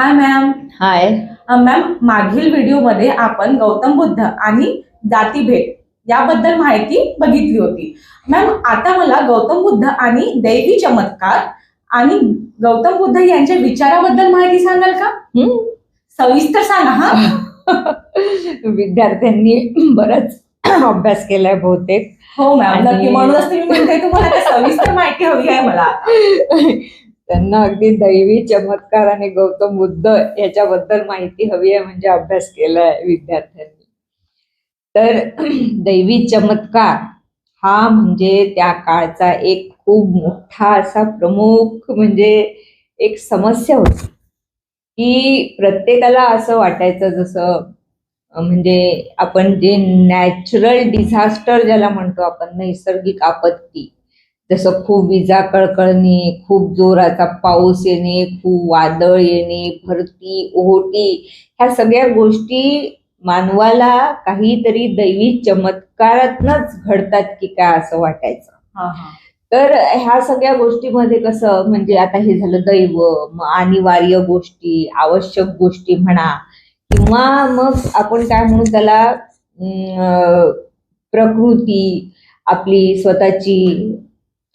हाय ma'am hi ma'am मागील व्हिडिओमध्ये आपण गौतम बुद्ध आणि जातीभेद याबद्दल माहिती बघितली होती. मॅम आता मला गौतम बुद्ध आणि दैवी चमत्कार आणि गौतम बुद्ध यांच्या विचाराबद्दल माहिती सांगाल का. सविस्तर सांगा हा. विद्यार्थ्यांनी बराच अभ्यास केलाय बहुतेक. हो मॅम नक्की म्हणूनच मी म्हणते तुम्हाला सविस्तर माहिती हवी आहे मला. त्यांना अगदी दैवी चमत्कार आणि गौतम बुद्ध याच्याबद्दल माहिती हवी आहे म्हणजे अभ्यास केलाय विद्यार्थ्यांनी. तर दैवी चमत्कार हा म्हणजे त्या काळचा एक खूप मोठा असा प्रमुख म्हणजे एक समस्या होती. की प्रत्येकाला असं वाटायचं जसं म्हणजे आपण जे नॅचरल डिझास्टर ज्याला म्हणतो आपण नैसर्गिक आपत्ती जसं खूप विजा कळकळणे खूप जोराचा पाऊस येणे खूप वादळ येणे भरती ओहोटी ह्या सगळ्या गोष्टी मानवाला काहीतरी दैवी चमत्कारातनच घडतात की काय असं वाटायचं हा, हा. तर ह्या सगळ्या गोष्टीमध्ये कसं म्हणजे आता हे झालं दैव मग अनिवार्य गोष्टी आवश्यक गोष्टी म्हणा किंवा मग आपण काय म्हणू त्याला प्रकृती आपली स्वतःची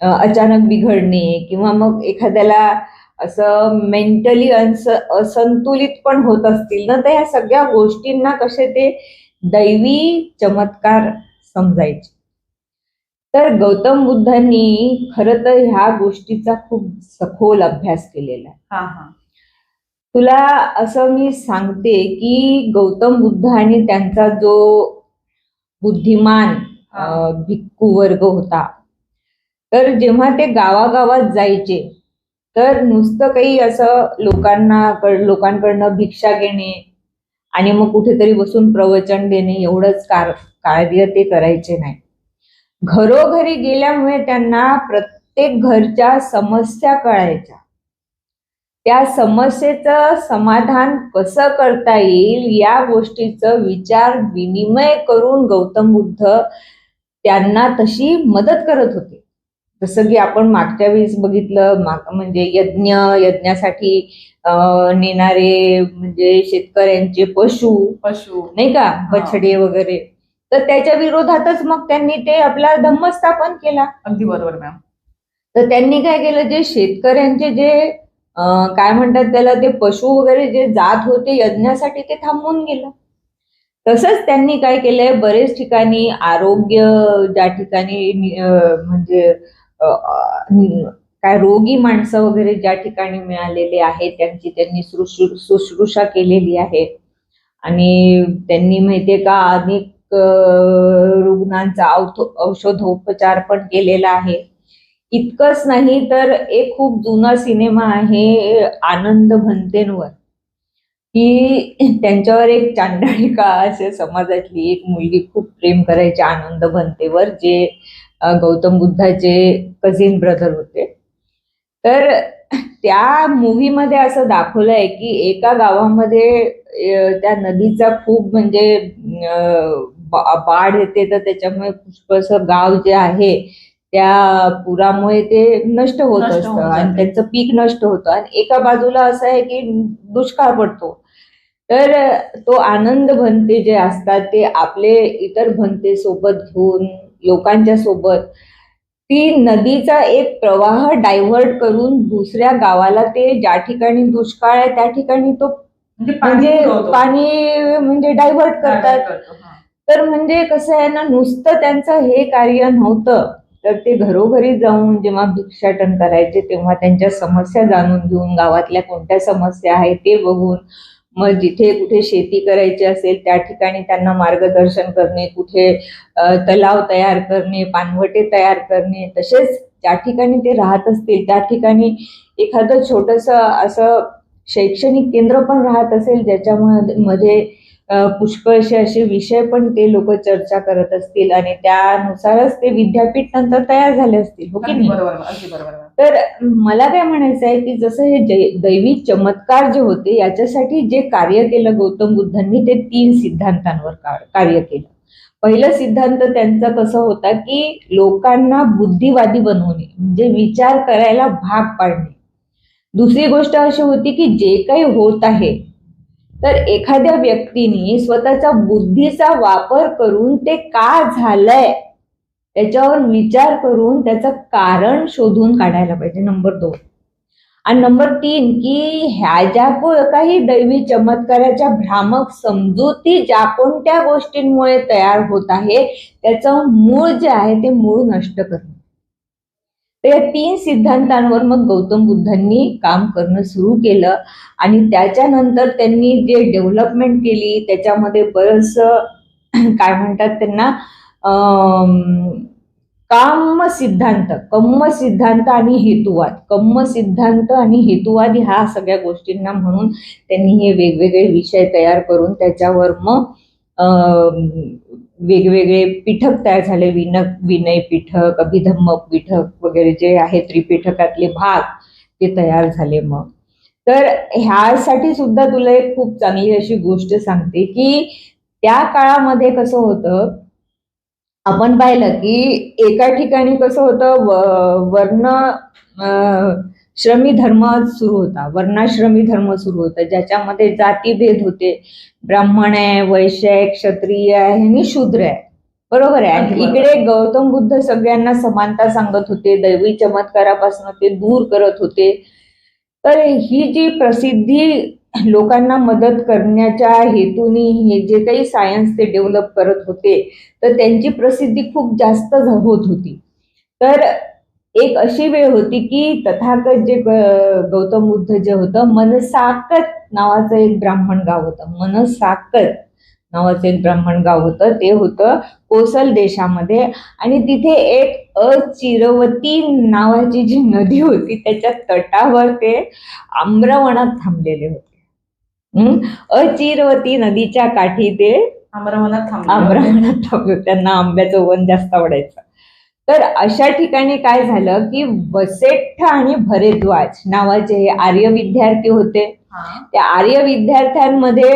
अचानक बिघडणे किंवा मग एखाद्याला असं मेंटली असंतुलित पण होत असतील ना तर ह्या सगळ्या गोष्टींना कसे ते दैवी चमत्कार समजायचे. तर गौतम बुद्धांनी खरं तर ह्या गोष्टीचा खूप सखोल अभ्यास केलेला आहे. हा, हा. तुला असं मी सांगते की गौतम बुद्ध आणि त्यांचा जो बुद्धिमान भिक्खू वर्ग होता तर जेव्हा ते गावागावात जायचे तर नुसतं काही असं लोकांना कड- लोकांकडनं भिक्षा घेणे आणि मग कुठेतरी बसून प्रवचन देणे एवढंच कार कार्य ते करायचे नाही. घरोघरी गेल्यामुळे त्यांना प्रत्येक घरच्या समस्या कळायच्या. त्या समस्येचं समाधान कसं करता येईल या गोष्टीचं विचार विनिमय करून गौतम बुद्ध त्यांना तशी मदत करत होते. जसं की आपण मागच्या वेळेस बघितलं म्हणजे यज्ञ यज्ञासाठी नेणारे म्हणजे शेतकऱ्यांचे पशु पशु. नाही का? बछडे वगैरे. तर त्याच्या विरोधातच मग त्यांनी ते आपला धम्म स्थापन केला. अगदी बरोबर मॅम तर त्यांनी काय केलं? जे शेतकऱ्यांचे जे काय म्हणतात त्याला ते पशु वगैरे जे जात होते यज्ञासाठी ते थांबून गेलं. तसंच त्यांनी काय केलंय? बरेच ठिकाणी आरोग्य ज्या ठिकाणी म्हणजे काय रोगी माणसं वगैरे ज्या ठिकाणी मिळालेले आहेत त्यांची त्यांनी शुश्रू- शुश्रूषा केलेली आहे. आणि त्यांनी माहितीये का अनेक रुग्णांचा औषध औषधोपचार पण केलेला आहे. इतकंच नाही तर एक खूप जुना सिनेमा आहे आनंद भंतेंवर की त्यांच्यावर एक चांडाळिका असे समाजातली एक मुलगी खूप प्रेम करायची आनंद भंतेवर जे गौतम बुद्धाचे कझिन ब्रदर होते. तर त्या मूवीमध्ये असं दाखवलंय की एका गावामध्ये त्या नदीचा खूप म्हणजे बाढ येते तर त्याच्यामुळे पुष्कळसं गाव जे आहे त्या पुरामुळे ते नष्ट होत असतं आणि. त्यांचं पीक नष्ट होतं. आणि एका बाजूला असं आहे की दुष्काळ पडतो. तर तो आनंद भंते जे असतात ते आपले इतर भंते सोबत घेऊन लोकांच्या सोबत ती नदीचा एक प्रवाह डायव्हर्ट करून दुसऱ्या गावाला ते ज्या ठिकाणी दुष्काळ आहे त्या ठिकाणी तो म्हणजे पाणी म्हणजे. पाणी म्हणजे डायव्हर्ट करतात करतो. तर म्हणजे कसं आहे ना नुसतं त्यांचं हे कार्य नव्हतं तर ते घरोघरी जाऊन जेव्हा भिक्षाटन करायचे तेव्हा त्यांच्या समस्या जाणून घेऊन गावातल्या कोणत्या समस्या आहेत ते बघून मग जिथे कुठे शेती करायची असेल त्या ठिकाणी त्यांना मार्गदर्शन करणे कुठे तलाव तयार करणे पानवटे तयार करणे तसेच ज्या ठिकाणी ते राहत असतील त्या ठिकाणी एखादं छोटस असं शैक्षणिक केंद्र पण राहत असेल ज्याच्यामध्ये मध्ये पुष्कळसे असे विषय पण ते लोक चर्चा करत असतील आणि त्यानुसारच ते विद्यापीठ नंतर तयार झाले असतील हो की नाही. तर मला काय म्हणायचं आहे की जसं हे दैवी चमत्कार जे होते याच्यासाठी जे कार्य केलं गौतम बुद्धांनी ते तीन सिद्धांतांवर कार्य केलं. पहिलं सिद्धांत त्यांचा कसं होता की लोकांना बुद्धिवादी बनवणे म्हणजे विचार करायला भाग पाडणे. दुसरी गोष्ट अशी होती की जे काही होत आहे तर एखाद्या व्यक्तीने स्वतःच्या बुद्धीचा वापर करून ते का झालंय त्याच्यावर विचार करून त्याचं कारण शोधून काढायला पाहिजे नंबर दोन. आणि नंबर तीन की ह्या ज्या काही दैवी चमत्काराच्या भ्रामक समजुती ज्या कोणत्या गोष्टींमुळे तयार होत आहे त्याचं मूळ जे आहे ते मूळ नष्ट करणं. तर या तीन सिद्धांतांवर मग गौतम बुद्धांनी काम करणं सुरू केलं. आणि त्याच्यानंतर त्यांनी जे डेव्हलपमेंट केली त्याच्यामध्ये बरंच काय म्हणतात त्यांना काम सिद्धांत कम्म सिद्धांत आणि हेतुवाद. कम्म सिद्धांत आणि हेतुवाद ह्या सगळ्या गोष्टींना म्हणून त्यांनी हे वेगवेगळे विषय तयार करून त्याच्यावर मग वेगवेगळे पीठक तयार झाले. विन विनय पीठक अभिधम्म पीठक वगैरे जे आहे त्रिपीठकातले भाग ते तयार झाले मग. तर ह्यासाठी सुद्धा तुला एक खूप चांगली अशी गोष्ट सांगते की त्या काळामध्ये कसं होतं आपण पाहिलं की एका ठिकाणी कसं होतं वर्ण श्रमी धर्म सुरू होता वर्णाश्रमी धर्म सुरू होता ज्याच्यामध्ये जातीभेद होते. ब्राह्मण आहे वैश्य आहे क्षत्रिय आहे आणि शूद्र आहे. बरोबर आहे. इकडे गौतम बुद्ध सगळ्यांना समानता सांगत होते दैवी चमत्कारापासून ते दूर करत होते. तर ही जी प्रसिद्धी लोकांना मदत करण्याच्या हेतूने हे जे काही सायन्स ते डेव्हलप करत होते तर त्यांची प्रसिद्धी खूप जास्त होत होती. तर एक अशी वेळ होती की तथागत जे गौतम बुद्ध जे होतं मनसाकत नावाचं एक ब्राह्मण गाव होतं. मनसाकत नावाचं एक ब्राह्मण गाव होतं. ते होतं कोसल देशामध्ये. आणि तिथे एक अचिरवती नावाची जी नदी होती त्याच्या तटावर ते आम्रवनात थांबलेले होते. हम्म? अचिरवती नदीच्या काठी ते अमरवनात थांबले आंब्रावनात थांबले त्यांना आंब्याचं वन जास्त आवडायचं. तर अशा ठिकाणी काय झालं की वसेठ्ठ आणि भरेद्वाज नावाचे हे आर्य विद्यार्थी होते. त्या आर्य विद्यार्थ्यांमध्ये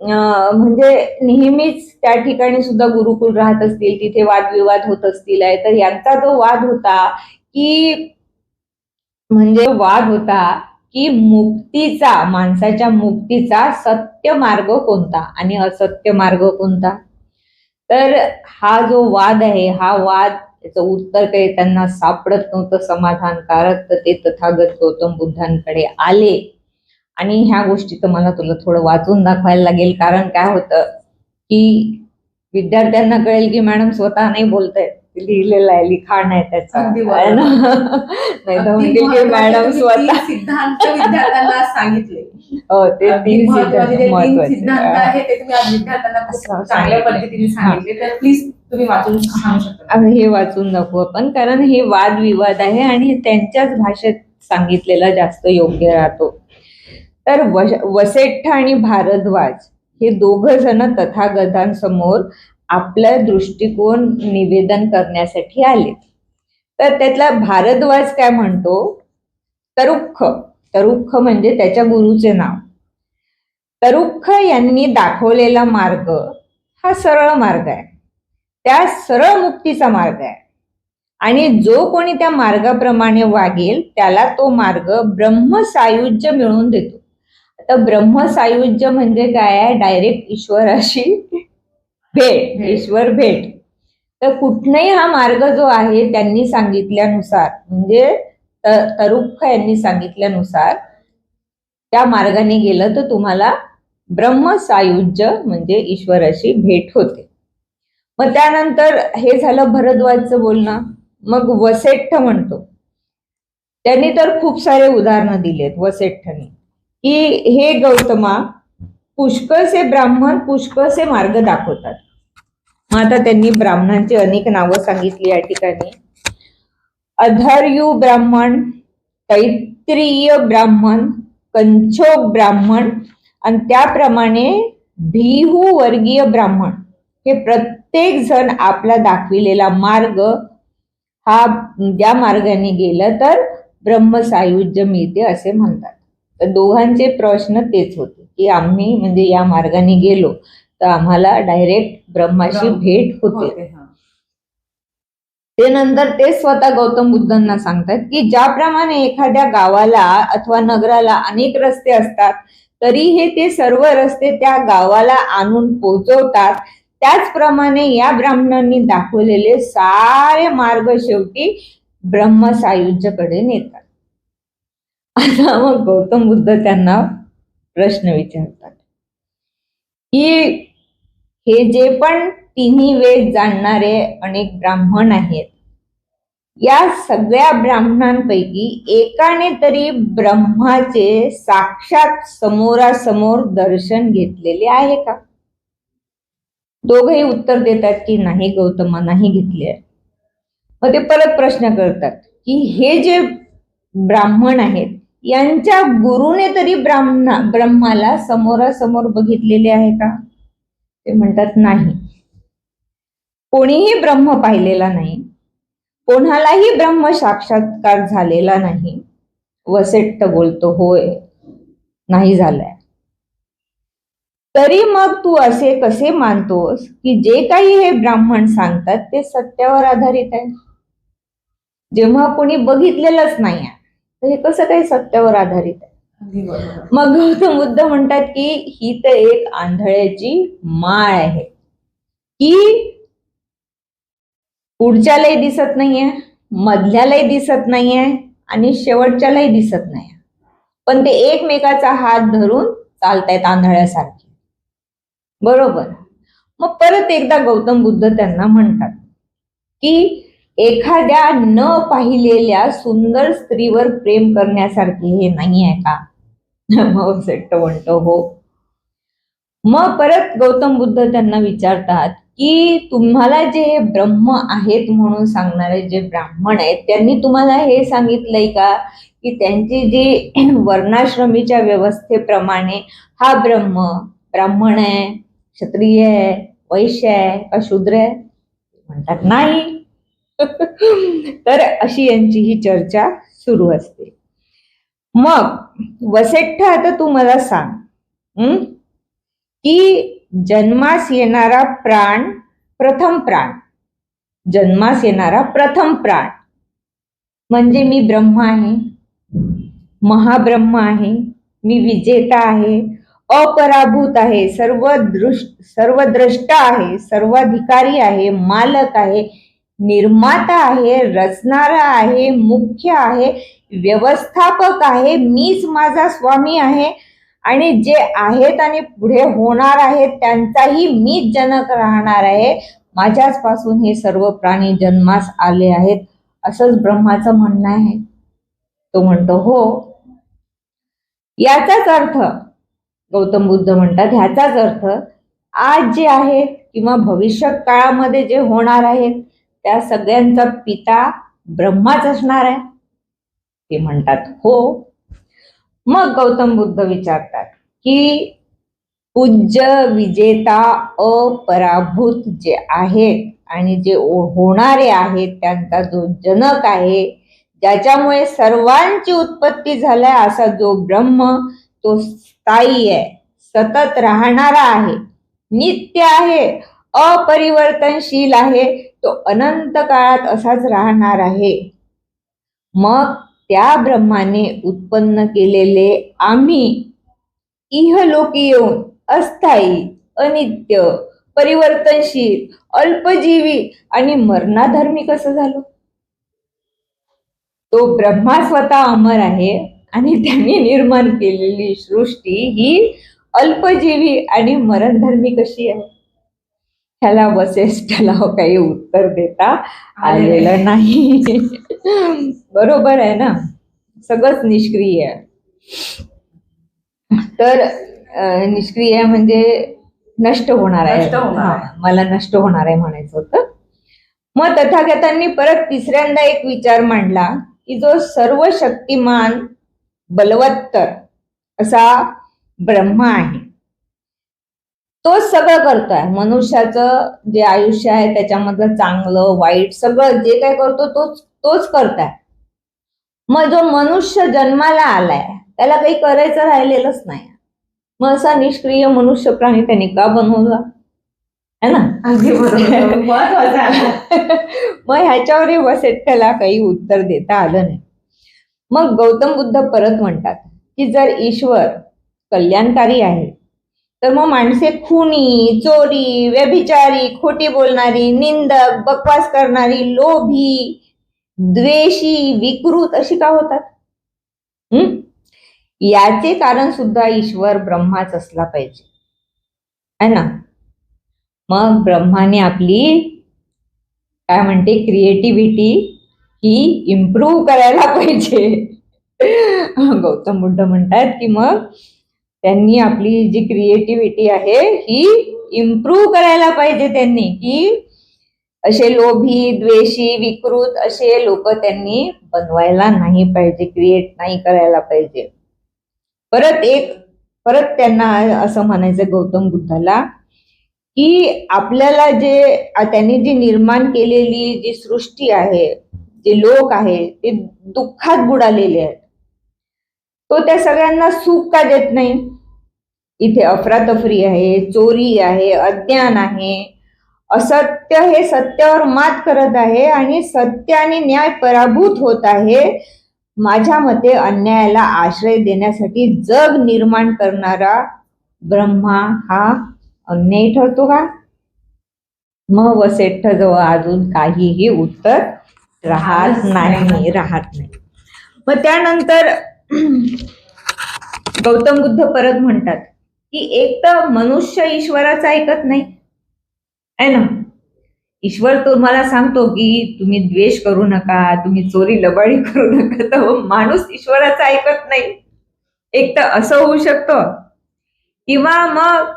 अं, म्हणजे नेहमीच त्या ठिकाणी सुद्धा गुरुकुल राहत असतील तिथे वादविवाद होत असतील आहे. तर यांचा जो वाद होता की म्हणजे वाद होता की मुक्तीचा माणसाच्या मुक्तीचा सत्य मार्ग कोणता आणि असत्य मार्ग कोणता? तर हा जो वाद आहे हा वाद त्याचं उत्तर काही त्यांना सापडत नव्हतं समाधानकारक तर ते तथागत गौतम बुद्धांकडे आले. आणि ह्या गोष्टी तर मला तुला थोडं वाचून दाखवायला लागेल. कारण काय होतं की विद्यार्थ्यांना कळेल की मॅडम स्वतः नाही बोलतायत. लिहिलेलं आहे लिखाण आहे त्याचं? नाही तर म्हणतील की मॅडम स्वतः सिद्धांत विद्यार्थ्यांना सांगितले. हो ते तीन सिद्धांत आहे ते तुम्ही विद्यार्थ्यांना चांगल्या. पद्धतीने सांगितले. तर प्लीज तुम्ही वाचून सांगू शकता. हे वाचून नको आपण कारण हे वादविवाद आहे आणि त्यांच्याच भाषेत सांगितलेला जास्त योग्य राहतो. तर वसेठ्ठ आणि भारद्वाज हे दोघ जण तथागतांसमोर आपला दृष्टिकोन निवेदन करण्यासाठी आले. तर त्यातला भारद्वाज काय म्हणतो? तरुख तरुख म्हणजे त्याच्या गुरुचे नाव. तरुख यांनी दाखवलेला मार्ग हा सरळ मार्ग आहे. त्या सरळ मुक्तीचा मार्ग आहे. आणि जो कोणी त्या मार्गाप्रमाणे वागेल त्याला तो मार्ग ब्रह्मसायुज्य मिळवून देतो. आता ब्रह्मसायुज्य म्हणजे काय आहे? डायरेक्ट ईश्वराशी भेट. ईश्वर भेट. तर कुठनंही हा मार्ग जो आहे त्यांनी सांगितल्यानुसार म्हणजे तरुख यांनी सांगितल्यानुसार त्या मार्गाने गेलं तर तुम्हाला ब्रह्मसायुज्य म्हणजे ईश्वराशी भेट होते. मग त्यानंतर हे झालं भरद्वाजचं बोलणं. मग वसेठ्ठ म्हणतो. त्यांनी तर खूप सारे उदाहरणं दिलेत वसेठ्ठनी. की हे गौतमा पुष्कळसे ब्राह्मण पुष्कळसे मार्ग दाखवतात. मग आता त्यांनी ब्राह्मणांची अनेक नावं सांगितली या ठिकाणी. अधर्यू ब्राह्मण तैत्रीय ब्राह्मण कंचो ब्राह्मण आणि त्याप्रमाणे भिहू वर्गीय ब्राह्मण. हे प्रत्येक जण आपला दाखविलेला मार्ग हा ज्या मार्गाने गेलं तर ब्रह्मसायुज्य मिळते असे म्हणतात तर दोघांचे प्रश्न तेच होते की आम्ही म्हणजे या मार्गाने गेलो तर आम्हाला डायरेक्ट ब्रह्माशी ब्रह्म- भेट होते. ते नंतर ते स्वतः गौतम बुद्धांना सांगतात की ज्याप्रमाणे एखाद्या गावाला अथवा नगराला अनेक रस्ते असतात तरी हे ते सर्व रस्ते त्या गावाला आणून पोहोचवतात त्याचप्रमाणे या ब्राह्मणांनी दाखवलेले सारे मार्ग शेवटी ब्रह्मसायुज्यकडे नेतात. आता मग गौतम बुद्ध त्यांना प्रश्न विचारतात. की हे जे पण तिन्ही वेद जाणणारे अनेक ब्राह्मण आहेत या सगळ्या ब्राह्मणांपैकी एकाने तरी ब्रह्माचे साक्षात समोरासमोर दर्शन घेतलेले आहे का? दोघही उत्तर देतात की नाही गौतमा नाही घेतले मग ते परत प्रश्न करतात की हे जे ब्राह्मण आहेत यांच्या गुरुने तरी ब्राह्मणा ब्रह्माला समोरासमोर बघितलेले आहे का? ते म्हणतात नाही. कोणीही ब्रह्म पाहिलेला नाही. कोणालाही ब्रह्म साक्षात्कार झालेला नाही. वसेट्ट बोलतो होय नाही झालाय. तरी मग तू असे कसे मानतोस की जे काही हे ब्राह्मण सांगतात ते सत्यावर आधारित आहे? जेव्हा कोणी बघितलेलंच नाही तर हे कसं काही सत्यावर आधारित आहे. मग गौतम बुद्ध म्हणतात की ही तर एक आंधळ्याची माळ आहे. की पुढच्यालाही दिसत नाहीये मधल्यालाही दिसत नाहीये आणि शेवटच्यालाही दिसत नाही पण ते एकमेकाचा हात धरून चालतायत आंधळ्यासारखे. बरोबर. मग परत एकदा गौतम बुद्ध त्यांना म्हणतात की एखाद्या न पाहिलेल्या सुंदर स्त्रीवर प्रेम करण्यासारखे हे नाही आहे का? मग सेट्ट म्हणतो हो. मग परत गौतम बुद्ध त्यांना विचारतात की तुम्हाला जे हे ब्रह्म आहेत म्हणून सांगणारे जे ब्राह्मण आहेत त्यांनी तुम्हाला हे सांगितलंय का? की त्यांची जी वर्णाश्रमीच्या व्यवस्थेप्रमाणे हा ब्रह्म ब्राह्मण आहे क्षत्रिय आहे वैश्य आहे का शूद्र आहे? म्हणतात नाही. तर अशी यांची ही चर्चा सुरू असते. मग वसेठ्ठ आता तू मला सांग की जन्मास येणारा प्राण प्रथम प्राण. जन्मास येणारा प्रथम प्राण. म्हणजे मी ब्रह्म आहे महाब्रह्म आहे मी विजेता आहे अपराभूत आहे सर्व दृष्ट सर्वद्रष्ट आहे सर्वाधिकारी आहे मालक आहे निर्माता आहे रचणारा आहे मुख्य आहे व्यवस्थापक आहे मीच माझा स्वामी आहे आणि जे आहेत आणि पुढे होणार आहेत त्यांचाही मीच जनक राहणार आहे. माझ्याच पासून हे सर्व प्राणी जन्मास आले आहेत असंच ब्रह्माचं म्हणणं आहे. तो म्हणतो हो. याचाच अर्थ गौतम बुद्ध म्हणतात. ह्याचाच अर्थ आज जे आहेत किंवा भविष्य काळामध्ये जे होणार आहेत त्या सगळ्यांचा पिता ब्रह्माच असणार आहे. ते म्हणतात हो. मग गौतम बुद्ध विचारतात की पूज्य विजेता अपराभूत जे आहेत आणि जे होणारे आहेत त्यांचा जो जनक आहे ज्याच्यामुळे सर्वांची उत्पत्ती झाल्या असा जो ब्रह्म तो स्थायी आहे सतत राहणारा आहे नित्य आहे अपरिवर्तनशील आहे तो अनंत काळात असाच राहणार आहे. मग त्या ब्रह्माने उत्पन्न केलेले आम्ही इहलोकी येऊन अस्थायी अनित्य परिवर्तनशील अल्पजीवी आणि मरणाधर्मी कसं झालो? तो ब्रह्मा स्वतः अमर आहे आणि त्यांनी निर्माण केलेली सृष्टी ही अल्पजीवी आणि मरणधर्मी कशी आहे? ह्याला वसिष्ठला काही उत्तर देता आलेलं नाही. बरोबर आहे ना? सगळंच निष्क्रिय आहे. तर निष्क्रिय म्हणजे नष्ट होणार आहे. हा, मला नष्ट होणार आहे म्हणायचं होतं. मग तथागतांनी परत तिसऱ्यांदा एक विचार मांडला की जो सर्व शक्तिमान बलवत्तर असा ब्रह्म आहे. तोच सगळं करतोय. मनुष्याचं जे आयुष्य आहे त्याच्यामधलं चांगलं वाईट सगळं जे काय करतो तोच तोच करताय. मग जो मनुष्य जन्माला आलाय त्याला काही करायचं राहिलेलंच नाही. मग असा निष्क्रिय मनुष्य प्राणी त्यांनी का बनवला? है ना? अगदी मग ह्याच्यावरही वसेट्टला काही उत्तर देता आलं नाही. मग गौतम बुद्ध परत म्हणतात की जर ईश्वर कल्याणकारी आहे तर मग माणसे खुनी चोरी व्यभिचारी खोटी बोलणारी निंदक बकवास करणारी लोभी द्वेषी विकृत अशी का होतात? हम्म याचे कारण सुद्धा ईश्वर ब्रह्माच असला पाहिजे. है ना? मग ब्रह्माने आपली काय म्हणते क्रिएटिव्हिटी ही इम्प्रूव्ह करायला पाहिजे. गौतम बुद्ध म्हणतात की मग त्यांनी आपली जी क्रिएटिव्हिटी आहे ही इम्प्रूव्ह करायला पाहिजे त्यांनी. की असे लोभी द्वेषी विकृत असे लोक त्यांनी बनवायला नाही पाहिजे क्रिएट नाही करायला पाहिजे. परत एक परत त्यांना असं म्हणायचं गौतम बुद्धाला की आपल्याला जे त्यांनी जी निर्माण केलेली जी सृष्टी आहे जे लोक आहेत ते दुःखात बुडालेले आहेत. तो त्या सगळ्यांना सुख का देत नाही? इथे अफरातफरी आहे चोरी आहे अज्ञान आहे. असत्य हे सत्यावर मात करत आहे आणि सत्य आणि न्याय पराभूत होत आहे. माझ्या मते अन्यायाला आश्रय देण्यासाठी जग निर्माण करणारा ब्रह्मा हा अन्यायी ठरतो का? मग वसेठ जवळ अजून काहीही उत्तर राहत नाही राहत नाही. मग त्यानंतर गौतम बुद्ध परत म्हणतात की एक तर मनुष्य ईश्वराचं ऐकत नाही. आहे ना? ईश्वर तुम्हाला सांगतो की तुम्ही द्वेष करू नका तुम्ही चोरी लबाडी करू नका. तर माणूस ईश्वराचं ऐकत नाही. एक तर असं होऊ शकतं. किंवा मग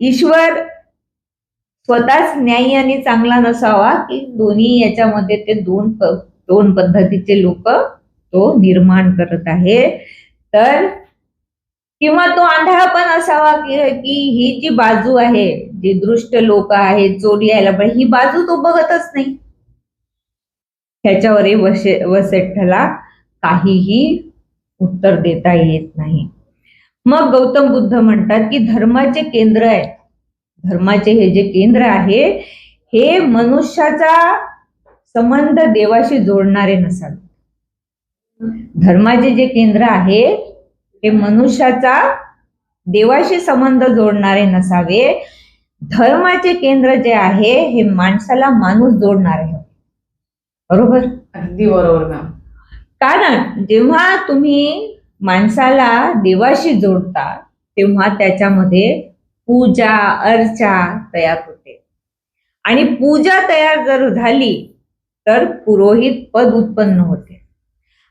ईश्वर स्वतःच न्यायी आणि चांगला नसावा की दोन्ही याच्यामध्ये ते दोन दोन पद्धतीचे लोक तो निर्माण करत आहे. तर किंवा तो आंधळा पण असावा की की ही जी बाजू आहे जी दृष्ट लोक आहेत चोरी यायला पाहिजे ही बाजू तो बघतच नाही. ह्याच्यावरही वसे वसेठ्ठला काहीही उत्तर देता येत नाही. मग गौतम बुद्ध म्हणतात की धर्माचे केंद्र आहे. धर्माचे हे जे केंद्र आहे हे मनुष्याचा संबंध देवाशी जोडणारे नसावे. धर्माचे जे केंद्र आहे हे मनुष्याचा देवाशी संबंध जोडणारे नसावे. धर्माचे केंद्र जे आहे हे माणसाला माणूस जोडणारे हवे. बरोबर? अगदी बरोबर मॅम कारण जेव्हा तुम्ही माणसाला देवाशी जोडता तेव्हा त्याच्यामध्ये पूजा अर्चा तयार होते. आणि पूजा तयार जर झाली तर पुरोहित पद उत्पन्न होते.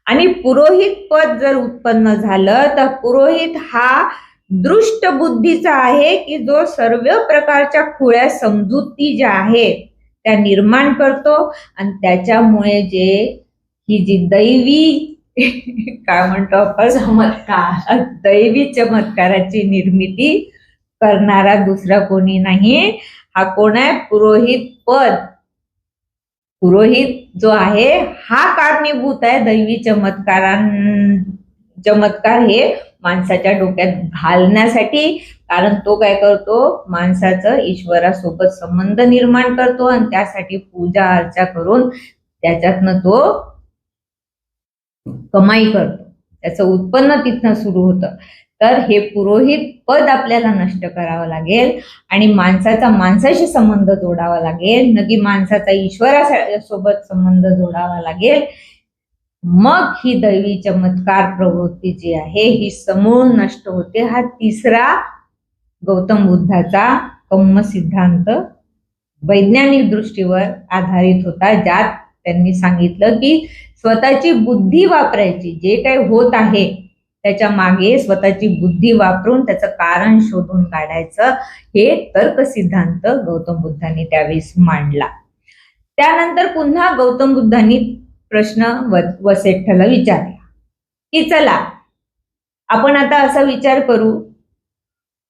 आणि पुरोहित पद जर उत्पन्न झालं तर पुरोहित हा दृष्ट बुद्धीचा आहे की जो सर्व प्रकारच्या खुळ्या समजुती ज्या आहेत त्या निर्माण करतो. आणि त्याच्यामुळे जे ही जी दैवी काय म्हणतो आपण? चमत्कार. दैवी चमत्काराची निर्मिती करणारा दुसरा कोणी नाही. हा कोण आहे? पुरोहित पद. पुरोहित जो आहे हा कारणीभूत आहे दैवी चमत्कारां चमत्कार हे माणसाच्या डोक्यात घालण्यासाठी. कारण तो काय करतो? माणसाचं ईश्वरासोबत संबंध निर्माण करतो आणि त्यासाठी पूजा अर्चा करून त्याच्यातनं तो कमाई करतो. त्याचं उत्पन्न तिथनं सुरू होतं. तर हे पुरोहित पद आपल्याला नष्ट करावं लागेल आणि माणसाचा माणसाशी संबंध जोडावा लागेल. न की माणसाचा ईश्वरासोबत संबंध जोडावा लागेल. मग ही दैवी चमत्कार प्रवृत्ती जी आहे ही समूळ नष्ट होते. हा तिसरा गौतम बुद्धाचा कम्म सिद्धांत वैज्ञानिक दृष्टीवर आधारित होता ज्यात त्यांनी सांगितलं की स्वतःची बुद्धी वापरायची जे काही होत आहे त्याच्यामागे स्वतःची बुद्धी वापरून त्याचं कारण शोधून काढायचं हे तर्क सिद्धांत गौतम बुद्धांनी त्यावेळेस मांडला. त्यानंतर पुन्हा गौतम बुद्धांनी प्रश्न व- विचारला की चला आपण आता असा विचार करू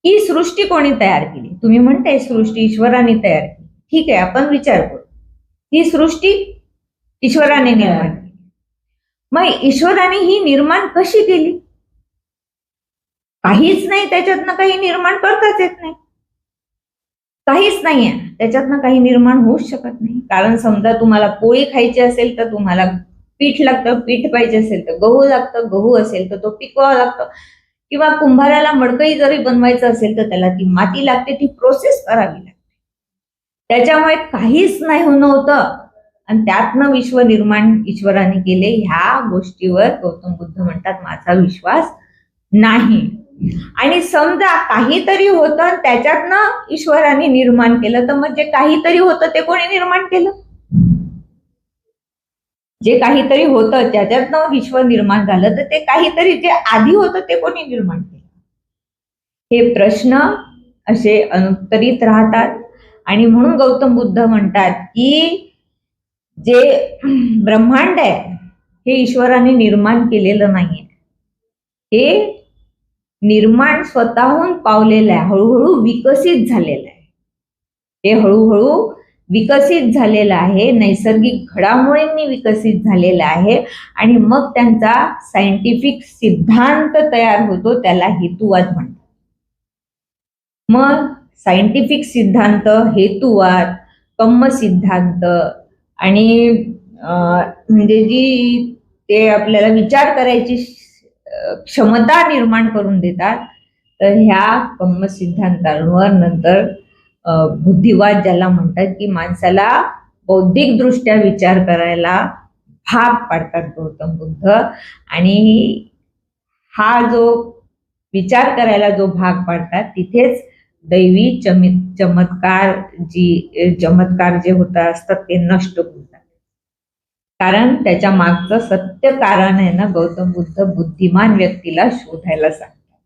ही सृष्टी कोणी तयार केली? तुम्ही म्हणताय सृष्टी ईश्वराने तयार केली. ठीक आहे आपण विचार करू. ही सृष्टी ईश्वराने निर्माण केली. मग ईश्वराने ही निर्माण कशी केली? काहीच नाही त्याच्यातनं काही निर्माण करताच येत नाही. काहीच नाहीये. त्याच्यातनं काही निर्माण होऊच शकत नाही. कारण समजा तुम्हाला पोळी खायची असेल तर तुम्हाला पीठ लागतं पीठ पाहिजे असेल तर गहू लागतं गहू असेल तर तो पिकवावा लागतो. किंवा कुंभाराला मडकई जरी बनवायचं असेल तर त्याला ती माती लागते ती प्रोसेस करावी लागते. त्याच्यामुळे काहीच नाही होणं होतं. आणि त्यातनं विश्व निर्माण ईश्वराने केले ह्या गोष्टीवर गौतम बुद्ध म्हणतात माझा विश्वास नाही. आणि समजा काहीतरी होतं त्याच्यातनं ईश्वराने निर्माण केलं तर मग जे काहीतरी होतं ते कोणी निर्माण केलं? जे काहीतरी होतं त्याच्यातनं विश्व निर्माण झालं तर ते काहीतरी जे आधी होतं ते कोणी निर्माण केलं? हे प्रश्न असे अनुत्तरित राहतात. आणि म्हणून गौतम बुद्ध म्हणतात की जे ब्रह्मांड आहे हे ईश्वराने निर्माण केलेलं नाहीये. हे निर्माण स्वतःहून पावलेलं आहे हळूहळू विकसित झालेलं आहे. हे हळूहळू विकसित झालेलं आहे नैसर्गिक घडामोडींनी विकसित झालेलं आहे आणि मग त्यांचा सायंटिफिक सिद्धांत तयार होतो त्याला हेतुवाद म्हणतात. मग सायंटिफिक सिद्धांत हेतुवाद कम्म सिद्धांत आणि म्हणजे जी ते आपल्याला विचार करायची क्षमता निर्माण करून देतात तर ह्या कम्म सिद्धांतांवर नंतर बुद्धिवाद ज्याला म्हणतात की माणसाला बौद्धिकदृष्ट्या विचार करायला भाग पाडतात गौतम बुद्ध. आणि हा जो विचार करायला जो भाग पाडतात तिथेच दैवी चमि चमत्कार जी चमत्कार जे होता असतात ते नष्ट होतात. कारण त्याच्या मागचं सत्य कारण आहे ना गौतम बुद्ध बुद्धिमान व्यक्तीला शोधायला सांगतात.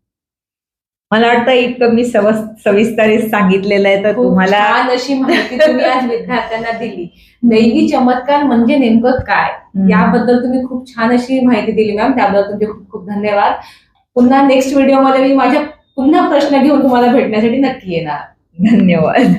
मला वाटतं इतकं मी सवस सविस्तारित सांगितलेलं आहे तर तुम्हाला छान अशी माहिती तुम्ही आज विद्यार्थ्यांना दिली. दैवी चमत्कार म्हणजे नेमकं काय. याबद्दल तुम्ही खूप छान अशी माहिती दिली मॅम. त्याबद्दल तुमचे खूप खूप धन्यवाद. पुन्हा नेक्स्ट व्हिडिओमध्ये मी माझ्या पुन्हा प्रश्न घेऊन तुम्हाला भेटण्यासाठी नक्की येणार. धन्यवाद.